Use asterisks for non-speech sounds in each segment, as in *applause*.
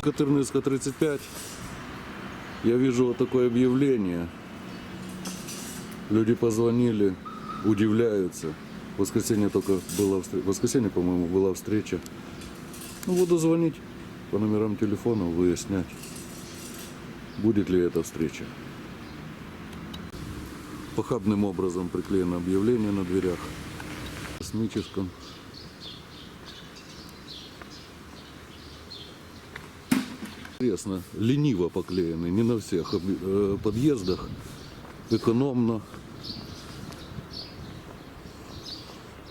Катеринска 35. Я вижу вот такое объявление. Люди позвонили, удивляются. В воскресенье только была встреча. В воскресенье, по-моему, была встреча. Ну, буду звонить по номерам телефона, выяснять, будет ли эта встреча. Похабным образом приклеено объявление на дверях. Космическом. Интересно, лениво поклеены, не на всех объ- э, подъездах, экономно.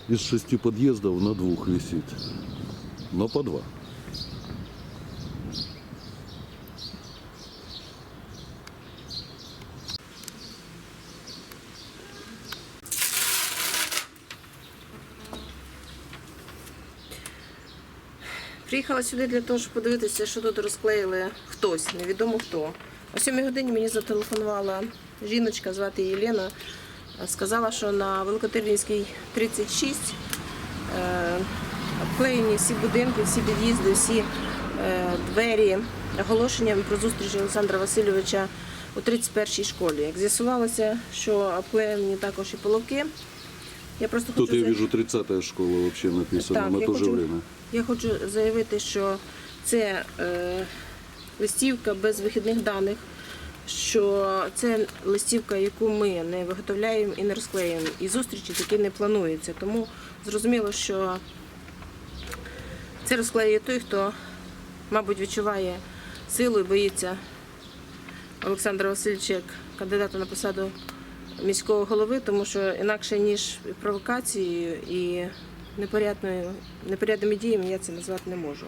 Из шести подъездов на двух висит, но по два. Приїхала сюди для того, щоб подивитися, що тут розклеїли хтось, невідомо хто. О 7 годині мені зателефонувала жіночка, звати її Лена. Сказала, що на Великотирнівській 36 е, обклеєні всі будинки, всі під'їзди, всі е, двері оголошенням про зустріч Олександра Васильовича у 31-й школі. Як з'ясувалося, що обклеєні також і половки. Я просто Тут хочу я вижу 30-я школа вообще написано Так, на то же время. Я хочу заявити, що це е, листівка без вихідних даних, що це листівка, яку ми не виготовляємо і не розклеїмо, і зустрічі такі не плануються. Тому зрозуміло, що це розклеює той, хто, мабуть, відчуває силу і боїться Олександра Васильовича як кандидата на посаду міського голови, тому що інакше ніж провокацією і непорядною, непорядними діями я це назвати не можу.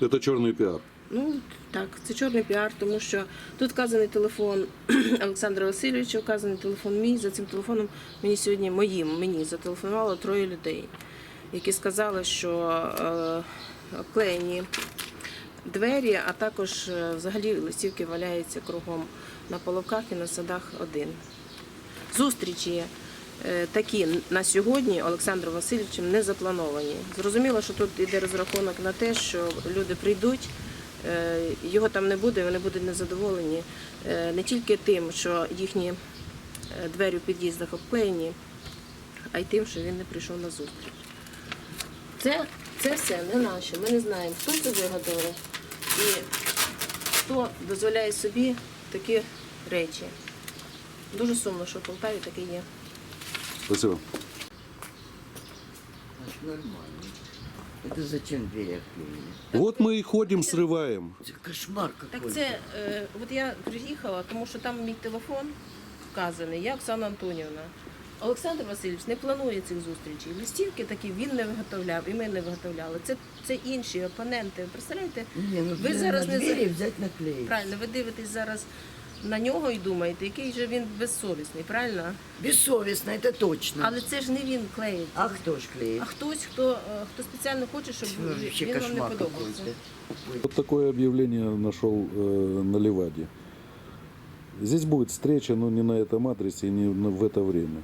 Это черный пиар. Ну так, це чорний піар, тому що тут вказаний телефон *clears throat* Олександра Васильовича, вказаний телефон мій. За цим телефоном мені сьогодні моїм мені зателефонувало троє людей, які сказали, що е, обклеєні двері, а також е, взагалі листівки валяються кругом на половках і на садах один. Зустрічі такі на сьогодні Олександром Васильовичем не заплановані. Зрозуміло, що тут йде розрахунок на те, що люди прийдуть, е, його там не буде, вони будуть незадоволені е, не тільки тим, що їхні е, двері в під'їздах обклеєні, а й тим, що він не прийшов на зустріч. Це, це все не наше. Ми не знаємо, хто це виготовив і хто дозволяє собі такі речі. Дуже сумно, що в Полтаві таке є. Спасибо. Значит, нормально. Это зачем двери обклеили? Вот мы и ходим, срываем. Это кошмар Так какой-то. це, е, от я приїхала, тому що там мій телефон вказаний, я Оксана Антонівна. Олександр Васильович не планує цих зустрічей. Листівки такі він не виготовляв, і ми не виготовляли. Це, це інші опоненти. Ви Представляєте? Не, ну Ви на зараз не двери за- взять наклеить. Правильно, ви дивитесь зараз на нього і думаєте, який же він безсовісний, правильно? Бессовестно, это точно. Але це ж не він клеїть. А кто ж клеит? А хтось, хто, е, хто спеціально хоче, щоб Вообще він вам не кошмар подобався. какой-то. Вот такое объявление нашел э, на Леваде. Здесь будет встреча, но не на этом адресе и не на- в это время.